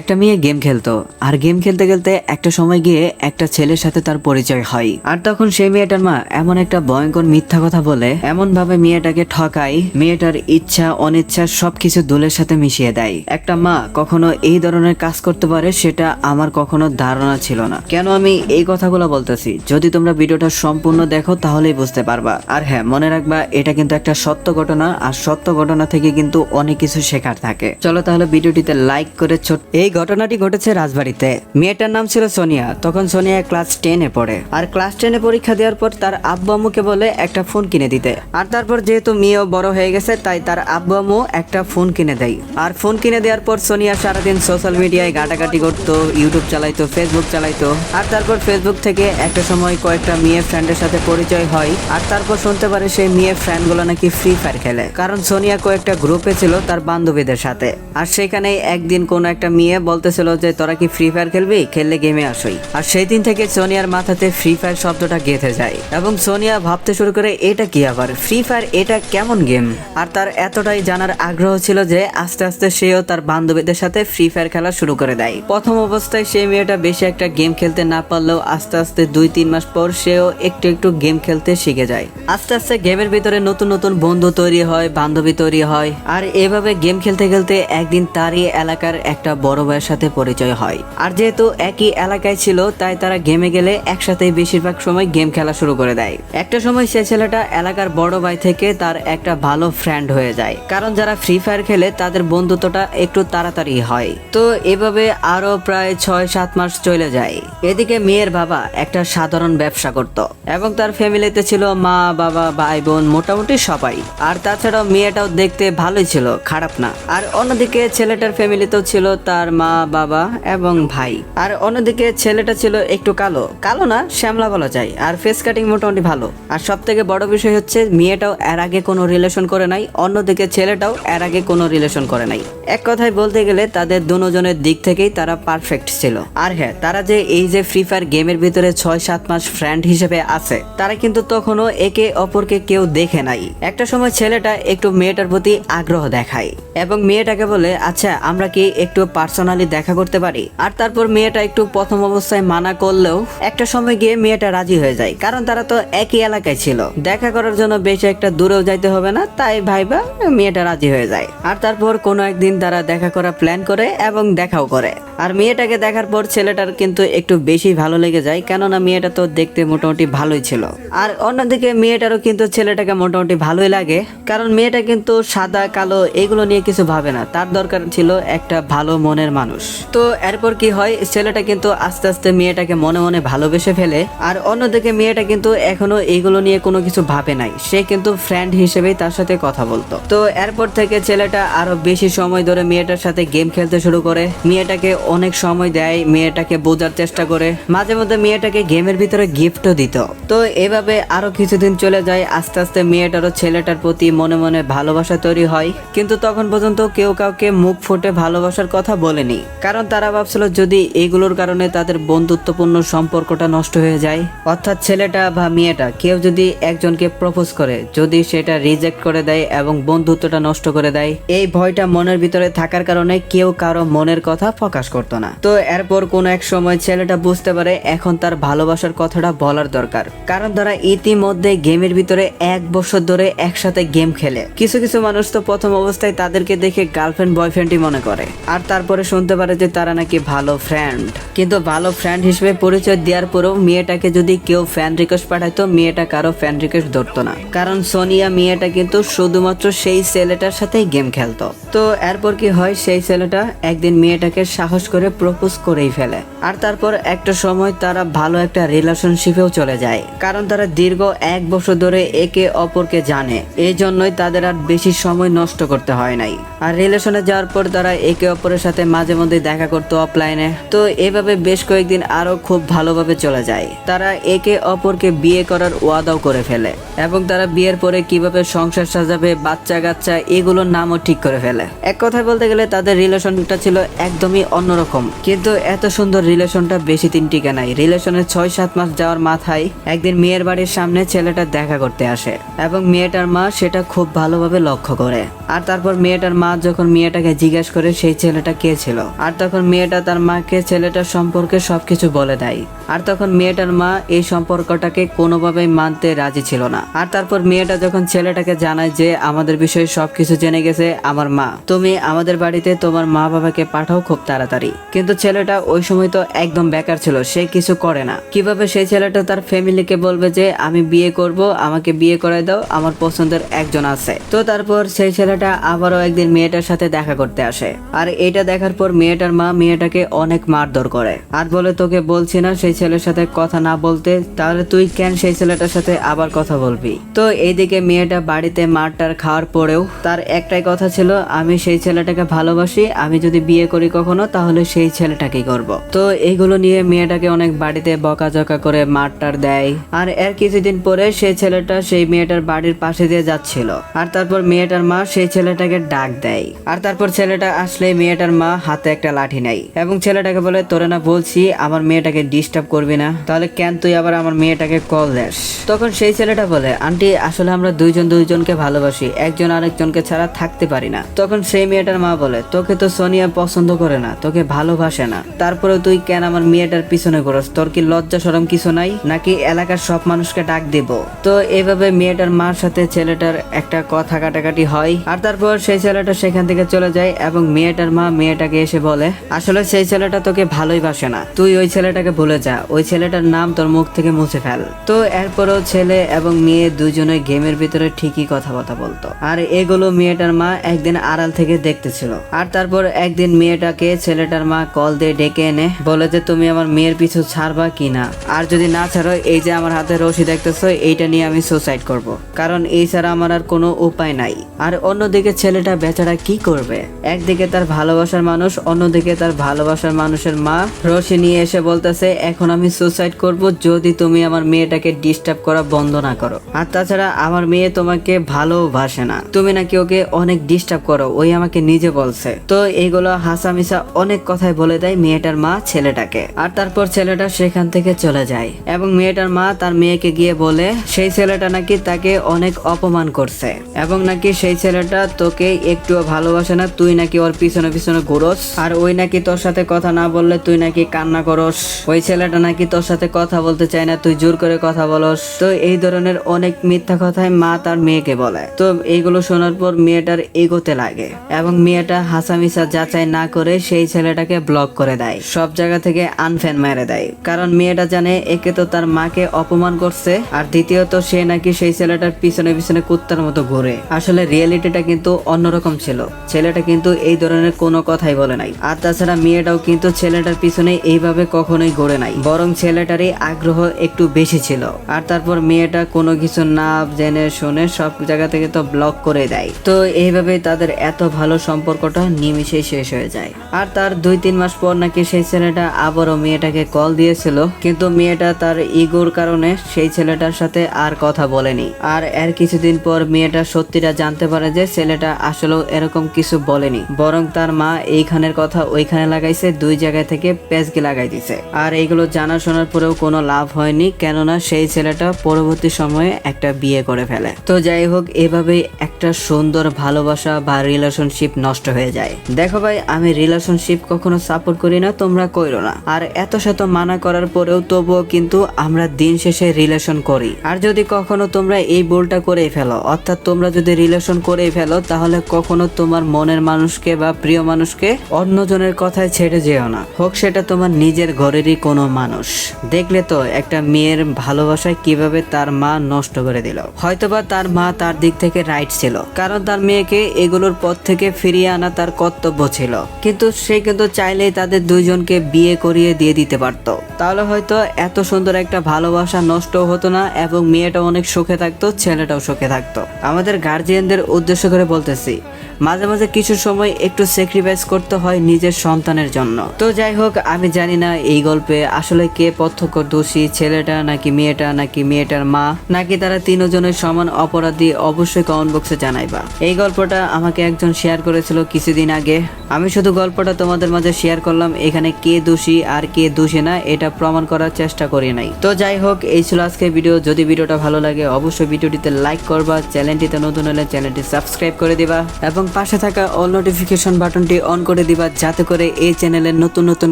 একটা মেয়ে গেম খেলতো, আর গেম খেলতে খেলতে একটা সময় গিয়ে একটা ছেলের সাথে তার পরিচয় হয়। আর তখন সেই মেয়েটার মা এমন একটা ভয়ঙ্কর মিথ্যা কথা বলে এমন ভাবে মেয়েটাকে ঠকায়, মেয়েটার ইচ্ছা, অনিচ্ছা সবকিছু দোলের সাথে মিশিয়ে দেয়। একটা মা কখনো এই ধরনের কাজ করতে পারে সেটা আমার কখনো ধারণা ছিল না। কেন আমি এই কথাগুলো বলতেছি? যদি তোমরা ভিডিওটা সম্পূর্ণ দেখো তাহলেই বুঝতে পারবা। আর হ্যাঁ মনে রাখবা, এটা কিন্তু একটা সত্য ঘটনা, আর সত্য ঘটনা থেকে কিন্তু অনেক কিছু শেখার থাকে। চলো তাহলে ভিডিওটিতে লাইক করে ছোট এই ঘটনাটি ঘটেছে রাজবাড়িতে। মেয়েটার নাম ছিল সোনিয়া। তখন সোনিয়া ক্লাস টেনে পড়ে। আর ক্লাস টেনে পরীক্ষা দেওয়ার পর তার আব্বু আম্মুকে বলে একটা ফোন কিনে দিতে। আর তারপর যেহেতু মেয়েও বড় হয়ে গেছে, তাই তার আব্বু আম্মু একটা ফোন কিনে দেয়। আর ফোন কিনে দেওয়ার পর সোনিয়া সারাদিন সোশ্যাল মিডিয়ায় ঘাটাঘাটি করতো, ইউটিউব চালাইতো, ফেসবুক চালাইতো। আর তারপর ফেসবুক থেকে একটা সময় কয়েকটা মেয়ে ফ্রেন্ডের সাথে পরিচয় হয়। আর তারপর শুনতে পারে সেই মেয়ে ফ্রেন্ডগুলো নাকি ফ্রি ফায়ার খেলে। কারণ সোনিয়া কয়েকটা গ্রুপে ছিল তার বান্ধবীদের সাথে। আর সেখানে একদিন কোনো একটা মেয়ে বলতেছিল যে, তোরা কি ফ্রি ফায়ার খেলবি? খেললে গেমে আসই। আর সেই দিন থেকে সোনিয়ার মাথাতে ফ্রি ফায়ার শব্দটা গেঁথে যায় এবং সোনিয়া ভাবতে শুরু করে, এটা কি আবার? ফ্রি ফায়ার এটা কেমন গেম আর তার এতটাই জানার আগ্রহ ছিল যে, আস্তে আস্তে সেও তার বান্ধবীদের সাথে ফ্রি ফায়ার খেলা শুরু করে দেয়। প্রথম অবস্থায় সেই মেয়েটা বেশি একটা গেম খেলতে না পারলেও আস্তে আস্তে দুই তিন মাস পর সেও একটু একটু গেম খেলতে শিখে যায়। আস্তে আস্তে গেমের ভিতরে নতুন নতুন বন্ধু তৈরি হয়, বান্ধবী তৈরি হয়। আর এভাবে গেম খেলতে খেলতে একদিন তারই এলাকার একটা বড় ভাইয়ের সাথে পরিচয় হয়। আর যেহেতু একই এলাকায় ছিল, তাই তারা গেমে গেলে একসাথেই বেশিরভাগ সময় গেম খেলা শুরু করে দেয়। একটা সময় সে ছেলেটা এলাকার বড় ভাই থেকে তার একটা ভালো ফ্রেন্ড হয়ে যায়। কারণ যারা ফ্রি ফায়ার খেলে, তাদের বন্ধুত্বটা একটু তাড়াতাড়ি হয়। তো এভাবে আরও প্রায় ছয় সাত মাস চলে যায়। এদিকে মেয়ের বাবা একটা সাধারণ ব্যবসা করত এবং তার ফ্যামিলিতে ছিল মা, বাবা, ভাই, বোন, মোটামুটি সবাই। আর তাছাড়াও মেয়েটাও দেখতে ভালোই ছিল, খারাপ না। আর অন্যদিকে ছেলেটার ফ্যামিলিতেও ছিল তার মা, বাবা এবং ভাই। আর অন্যদিকে ছেলেটা ছিল একটু কালো। কালো না, শ্যামলা বলা যায়। আর ফেস কাটিং মোটামুটি ভালো। আর সব থেকে বড় বিষয় হচ্ছে, মেয়েটাও এর আগে কোনো রিলেশন করে নাই। অন্যদিকে ছেলেটাও এর আগে কোনো রিলেশন করে নাই। এক কথায় বলতে গেলে তাদের দুজনের দিক থেকেই তারা পারফেক্ট ছিল। আর হ্যাঁ তারা যে এই যে ফ্রি ফায়ার গেমের ভিতরে ছয় সাত মাস ফ্রেন্ড হিসেবে আছে, তারা কিন্তু তখনও একে অপরকে কেউ দেখে নাই। একটা সময় ছেলেটা একটু মেয়েটার প্রতি আগ্রহ দেখায় এবং মেয়েটাকে বলে আচ্ছা আমরা কি একটু পার্সোনালি দেখা করতে পারি? আর তারপর মেয়েটা একটু প্রথম অবস্থায় মানা করলেও একটা সময় গিয়ে মেয়েটা রাজি হয়ে যায়, কারণ তারা তো একই এলাকায় ছিল। দেখা করার জন্য বেশি একটা দূরেও যাইতে হবে না, তাই ভাইবা মেয়েটা রাজি হয়ে যায়। আর তারপর কোনো একদিন তারা দেখা করা প্ল্যান করে এবং দেখাও করে। আর মেয়েটাকে দেখার পর ছেলেটার কিন্তু একটু বেশি ভালো লেগে যায়, কেননা মেয়েটা তো দেখতে মোটামুটি ভালোই ছিল। আর অন্যদিকে মেয়েটারও কিন্তু ছেলেটাকে মোটামুটি ভালোই লাগে, কারণ মেয়েটা কিন্তু সাদা, কালো এগুলো নিয়ে কিছু ভাবে না। তার দরকার ছিল একটা ভালো মনের মানুষ। তো এরপর কি হয়, ছেলেটা কিন্তু আস্তে আস্তে মেয়েটাকে মনে মনে ভালোবেসে ফেলে, আর অন্যদিকে মেয়েটা কিন্তু এখনও এইগুলো নিয়ে কোনো কিছু ভাবে নাই। সে কিন্তু ফ্রেন্ড হিসেবেই তার সাথে কথা বলতো। তো এরপর থেকে ছেলেটা আরও বেশি সময় ধরে মেয়েটার সাথে গেম খেলতে শুরু করে। মেয়েটাকে অনেক সময় দেয় মেয়েটাকে বোঝার চেষ্টা করে। মাঝে মধ্যে মেয়েটাকে গেমের ভিতরে গিফটও দিত। তো এভাবে আরও কিছুদিন চলে যায়, আস্তে আস্তে মেয়েটারও ছেলেটার প্রতি মনে মনে ভালোবাসা তৈরি হয়। কিন্তু তখন পর্যন্ত কেউ কাউকে মুখ ফুটে ভালোবাসার কথা বলেনি। কারণ তারা ভাবছিল যদি এগুলোর কারণে তাদের বন্ধুত্বপূর্ণ সম্পর্কটা নষ্ট হয়ে যায়, অর্থাৎ ছেলেটা বা মেয়েটা কেউ যদি একজনকে প্রপোজ করে, যদি সেটা রিজেক্ট করে দেয় এবং বন্ধুত্বটা নষ্ট করে দেয়, এই ভয়টা মনের ভিতরে থাকার কারণে কেউ কারও মনের কথা প্রকাশ করতো না। তো এরপর কোনো এক সময় ছেলেটা বুঝতে পারে এখন তার ভালোবাসার কথাটা বলার দরকার। কারণ তারা ইতিমধ্যে গেমের ভিতরে এক বছর ধরে একসাথে গেম খেলে। কিছু কিছু মানুষ তো প্রথম অবস্থায় তাদেরকে দেখে গার্লফ্রেন্ড বয়ফ্রেন্ডই মনে করে। আর তারপরে শুনতে পারে যে তারা নাকি ভালো ফ্রেন্ড কিন্তু ভালো ফ্রেন্ড হিসেবে পরিচয় দেওয়ার পরেও মেয়েটাকে যদি কেউ ফ্যান রিকোয়েস্ট পাঠাইতো মেয়েটা কারও ফ্যান রিকোয়েস্ট ধরতো না। কারণ সোনিয়া মেয়েটা কিন্তু শুধুমাত্র সেই ছেলেটার সাথেই গেম খেলতো। তো এরপর কি হয়? সেই ছেলেটা একদিন মেয়েটাকে সাহস করে প্রপোজ করেই ফেলে। আর তারপর একটা সময় তারা ভালো একটা রিলেশনশিপেও চলে যায়, কারণ তারা দীর্ঘ এক বছর ধরে একে অপরকে জানে। এই জন্যই তাদের আর বেশি সময় নষ্ট করতে হয় নাই। আর রিলেশনে যাওয়ার পর তারা একে অপরের সাথে মাঝে মধ্যে দেখা করতো অফলাইনে তো এভাবে বেশ কয়েকদিন আরও খুব ভালোভাবে চলে যায়। তারা একে অপরকে বিয়ে করার ওয়াদাও করে ফেলে। এবং তারা বিয়ের পরে কীভাবে সংসার সাজাবে বাচ্চা কাচ্চা এগুলোর নামও ঠিক করে ফেলে। এক কথায় বলতে গেলে তাদের রিলেশনটা ছিল একদমই অন্যরকম। কিন্তু এত সুন্দর রিলেশনটা বেশি দিন টিকে নাই। রিলেশনের ছয়, সাত মাস যাওয়ার মাথায় একদিন মেয়ের বাড়ির সামনে ছেলেটা দেখা করতে আসে এবং মেয়েটার মা সেটা খুব ভালোভাবে লক্ষ্য করে। আর তারপর মেয়েটার মা যখন মেয়েটাকে জিজ্ঞেস করে সেই ছেলেটা কে ছিল, আর তখন মেয়েটা তার মাকে ছেলেটার সম্পর্কে সবকিছু বলে দেয়। আর তখন মেয়েটার মা এই সম্পর্কটাকে কোনোভাবেই মানতে রাজি ছিল না। আর তারপর মেয়েটা যখন ছেলেটাকে জানায় যে আমাদের বিষয়ে সবকিছু জেনে গেছে, আমার মা, তুমি আমাদের বাড়িতে তোমার মা বাবাকে পাঠাও খুব তাড়াতাড়ি। কিন্তু ছেলেটা ওই সময় তো একদম বেকার ছিল, সে কিছু করে না। কীভাবে সেই ছেলেটা তার ফ্যামিলিকে বলবে যে, আমি বিয়ে করব, আমাকে বিয়ে করায় দাও, আমার পছন্দের একজন আছে। তো তারপর সেই ছেলেটা আবারও একদিন মেয়েটার সাথে দেখা করতে আসে। আর এটা দেখার পর মেয়েটার মা মেয়েটাকে অনেক মারধর করে। আর বলে, তোকে বলছি না সেই ছেলের সাথে কথা না বলতে, তাহলে তুই কেন সেই ছেলেটার সাথে আবার কথা বলবি? তো এইদিকে মেয়েটা বাড়িতে মারটার খাওয়ার পরেও তার একটাই কথা ছিল, আমি সেই ছেলেটাকে ভালোবাসি, আমি যদি বিয়ে করি কখনো, তাহলে সেই ছেলেটাকেই করব। তো এইগুলো নিয়ে মেয়েটাকে অনেক বাড়িতে বকাঝকা করে মারটার দেয়। আর এর কিছুদিন পরে সেই ছেলেটা সেই মেয়েটার বাড়ির পাশে দিয়ে যাচ্ছিল। আর তারপর মেয়েটার মা সেই ছেলেটাকে ডাক দেয়। আর তারপর ছেলেটা আসলে মেয়েটার মা হাতে একটা লাঠি নেয় এবং ছেলেটাকে বলে, তোরে না বলছি, আমার মেয়েটাকে ডিস্টার্ব করবি না। তাহলে কেন তুই আবার আমার মেয়েটাকে কল দেস? তখন সেই ছেলেটা বলে, আন্টি, আসলে আমরা দুইজন দুইজনকে ভালোবাসি। একজন আরেকজনকে ছাড়া থাকতে পারি না। তখন সেই মেয়েটার মা বলে, তোকে তো সোনিয়া পছন্দ করে না। তোকে ভালোবাসে না। তারপরে তুই কেন আমার মেয়েটার পিছনে করস তোর কি লজ্জা সরম কিছু নাই? নাকি এলাকার সব মানুষকে ডাক দিব? তো এইভাবে মেয়েটার মার সাথে ছেলেটার একটা কথা কাটাকাটি হয়, আর তারপর সেই ছেলেটা সেখান থেকে চলে যায় এবং মেয়েটার মা মেয়েটাকে এসে বলে, আসলে সেই ছেলেটা তোকে ভালোই বাসে না। তুই ওই ছেলেটাকে ভুলে যা। ওই ছেলেটার নাম তোর মুখ থেকে মুছে ফেল। তো এরপরও ছেলে এবং মেয়ে দুজনে গেমের ভিতরে ঠিকই কথাবার্তা বলতো। আর এগুলো মেয়েটার মা একদিন আড়াল থেকে দেখতেছিল। আর তারপর একদিন মেয়েটাকে ছেলেটার মা কল দিয়ে ডেকে এনে বলে যে, তুমি আমার মেয়ের পিছু ছাড়বা কি না আর যদি না ছাড়ো, এই যে আমার হাতে রশি দেখতেছো, এইটা নিয়ে আমি সুসাইড করব। কারণ এই ছাড়া আমার আর কোনো উপায় নাই। আর অন্যদিকে ছেলেটা বেচারা কি করবে? একদিকে তার ভালোবাসার মানুষ, অন্যদিকে তার ভালোবাসার মানুষের মা। রশি নিয়ে এসে বলতেছে, এখন আমি সুসাইড করব যদি তুমি আমার মেয়েটাকে ডিস্টার্ব করা বন্ধ না করো। আর তাছাড়া আমার মেয়ে তোমাকে ভালোবাসে না। তুমি নাকি ওকে অনেক ডিস্টার্ব করো, ওই আমাকে নিজে বলছে। তো এইগুলো হাসামিসা অনেক কথাই বলে দেয় মেয়েটার মা ছেলেটাকে। আর তারপর ছেলেটা সেখান থেকে চলে যায়। এবং মেয়েটার মা তার মেয়েকে গিয়ে বলে, সেই ছেলেটা নাকি তাকে অনেক অপমান করছে। এবং নাকি সেই ছেলেটা তোকে একটুও ভালোবাসে না, তুই নাকি ওর পিছনে পিছনে ঘুরোস। আর ওই নাকি তোর সাথে কথা না বললে তুই নাকি কান্না করস। ওই ছেলেটা নাকি তোর সাথে কথা বলতে চায় না, তুই জোর করে কথা বলস তো এই ধরনের অনেক মিথ্যা কথাই মা তার মেয়েকে বলে। তো এইগুলো শোনার পর মেয়েটার এগোতে লাগে। এবং মেয়েটা হাসামিসা যাচাই না করে সেই ছেলেটাকে ব্লক করে দেয়। সব জায়গা থেকে আনফ্যান মেরে দেয়। কারণ মেয়েটা জানে একে তো তার মাকে অপমান করছে, আর দ্বিতীয়ত সে নাকি সেই ছেলেটার পিছনে পিছনে কুত্তার মতো ঘুরে। আসলে রিয়েলিটিটা কিন্তু অন্যরকম ছিল। ছেলেটা কিন্তু এই ধরনের কোনো কথাই বলে নাই। আর তাছাড়া মেয়েটাও কিন্তু ছেলেটার পিছনে এইভাবে কখনোই গড়ে নাই। বরং ছেলেটারই আগ্রহ একটু বেশি ছিল। আর তারপর মেয়েটা কোনো কিছু না জেনে শুনে সব জায়গা থেকে তো ব্লক করে দেয়। তো এইভাবে তাদের এত ভালো সম্পর্কটা নিমিশেই শেষ হয়ে যায়। আর তার দুই তিন মাস পর নাকি সেই ছেলেটা আবারও মেয়েটাকে কল দিয়েছিল। কিন্তু মেয়েটা তার ইগোর কারণে সেই ছেলেটার সাথে আর কথা বলেনি। আর এর কিছুদিন পর মেয়েটা সত্যিটা জানতে পারে যে ছেলেটা আসলেও এরকম কিছু বলেনি। বরং তার মা এইখানের কথা ওইখানে লাগাইছে, দুই জায়গা থেকে পেঁচকে লাগাই দিছে। আর এইগুলো জানা শোনার পরেও কোনো লাভ হয়নি, কেননা সেই ছেলেটা পরবর্তী সময়ে একটা বিয়ে করে ফেলে। তো যাই হোক, এভাবেই একটা সুন্দর ভালোবাসা বা রিলেশনশিপ নষ্ট হয়ে যায়। দেখো ভাই, আমি রিলেশনশিপ কখনো সাপোর্ট করি না, তোমরা কইরো না। আর এত শত মানা করার পরেও তবুও কিন্তু আমরা দিন শেষে রিলেশন করি। আর যদি কখনো তোমরা এই ভুলটা করেই ফেলো, অর্থাৎ তোমরা যদি রিলেশন করেই ফেলো, তাহলে কখনো তোমার মনের মানুষকে বা প্রিয় মানুষকে অন্যজনের কথায় ছেড়ে যেও না। হোক সেটা তোমার নিজের ঘরেরই কোনো মানুষ। দেখলে তো একটা মেয়ের ভালোবাসায় কীভাবে তার মা নষ্ট করে দিল। হয়তোবা তার মা তার দিক থেকে রাইট ছিল, কারণ তার মেয়েকে এগুলোর পথ থেকে ফিরিয়ে আনা তার কর্তব্য ছিল। কিন্তু সে কিন্তু চাইলেই তাদের দুইজনকে বিয়ে করিয়ে দিয়ে দিতে পারত। তাহলে হয়তো এত সুন্দর একটা ভালোবাসা নষ্ট হতো না এবং মেয়েটা অনেক সুখে থাকতো, ছেলেটাও সুখে থাকতো। আমাদের গার্জিয়ানদের উদ্দেশ্য করে বলতেছি মাঝে মাঝে কিছু সময় একটু স্যাক্রিফাইস করতে হয় নিজের সন্তানের জন্য। তো যাই হোক আমি জানি না এই গল্পে আসলে কে প্রত্যক্ষ দোষী, ছেলেটা নাকি মেয়েটা, নাকি মেয়েটার মা, নাকি তারা তিনজনের সমান অপরাধী, অবশ্যই কমেন্ট বক্সে জানাইবা। এই গল্পটা আমাকে একজন শেয়ার করেছিল কিছুদিন আগে। আমি শুধু গল্পটা তোমাদের মাঝে শেয়ার করলাম, এখানে কে দোষী আর কে দোষী না, এটা প্রমাণ করার চেষ্টা করি নাই। তো যাই হোক এই ছিল আজকের ভিডিও যদি ভিডিওটা ভালো লাগে, অবশ্যই ভিডিওটিতে লাইক করবা চ্যানেলটিতে নতুন হলে চ্যানেলটি সাবস্ক্রাইব করে দিবা এবং এবং পাশে থাকা অল নোটিফিকেশন বাটনটি অন করে দিবা, যাতে করে এই চ্যানেলের নতুন নতুন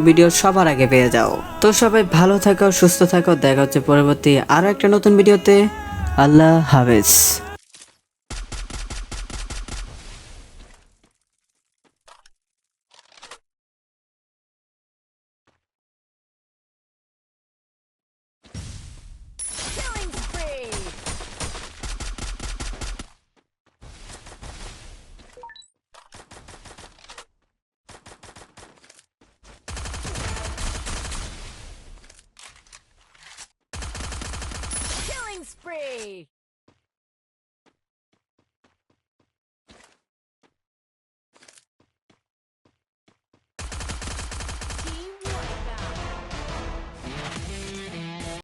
ভিডিও সবার আগে পেয়ে যাও। তো সবাই ভালো থাকো, সুস্থ থাকো, দেখা হচ্ছে পরবর্তী আরও একটা নতুন ভিডিওতে আল্লাহ হাফেজ। Hey.